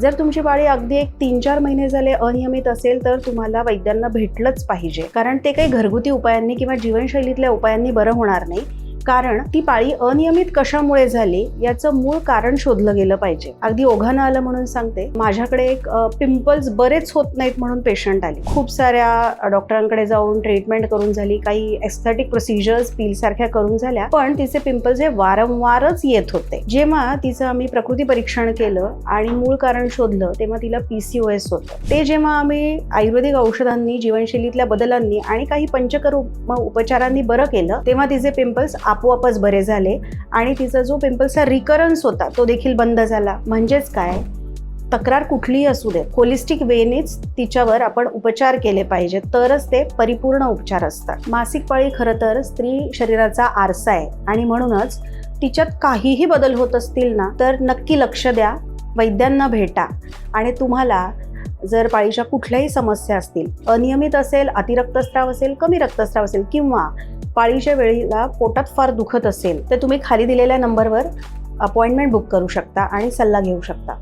जर तुमची बाळी अगदी एक तीन चार महिने झाले अनियमित असेल तर तुम्हाला वैद्यांना भेटलंच पाहिजे. कारण ते काही घरगुती उपायांनी किंवा जीवनशैलीतल्या उपायांनी बरं होणार नाही. कारण ती पाळी अनियमित कशामुळे झाली याचं मूळ कारण शोधलं गेलं पाहिजे. अगदी ओघानं आलं म्हणून सांगते. माझ्याकडे एक पिंपल्स बरेच होत नाहीत म्हणून पेशंट आली. खूप साऱ्या डॉक्टरांकडे जाऊन ट्रीटमेंट करून झाली. काही एस्थेटिक प्रोसिजर्स पील सारख्या करून झाल्या. पण तिचे पिंपल्स हे वारंवारच येत होते. जेव्हा तिचं आम्ही प्रकृती परीक्षण केलं आणि मूळ कारण शोधलं तेव्हा तिला पीसीओएस होतं. ते जेव्हा आम्ही आयुर्वेदिक औषधांनी जीवनशैलीतल्या बदलांनी आणि काही पंचकर उप- उपचारांनी बरं केलं तेव्हा तिचे पिंपल्स आपोआपच बरे झाले आणि तिचा जो पिंपल्सचा रिकरन्स होता तो देखील बंद झाला. म्हणजेच काय? तक्रार कुठलीही असू दे. होलिस्टिक वेनेच तिच्यावर आपण उपचार केले पाहिजे तरच ते परिपूर्ण उपचार असतात. मासिक पाळी खरं तर स्त्री शरीराचा आरसा आहे. आणि म्हणूनच तिच्यात काहीही बदल होत असतील ना तर नक्की लक्ष द्या. वैद्यांना भेटा. आणि तुम्हाला जर पाळीच्या कुठल्याही समस्या असतील अनियमित असेल अतिरक्तस्राव असेल कमी रक्तस्राव असेल किंवा पाळीच्या वेळेला पोटात फार दुखत असेल तर तुम्ही खाली दिलेल्या नंबरवर अपॉइंटमेंट बुक करू शकता आणि सल्ला घेऊ शकता.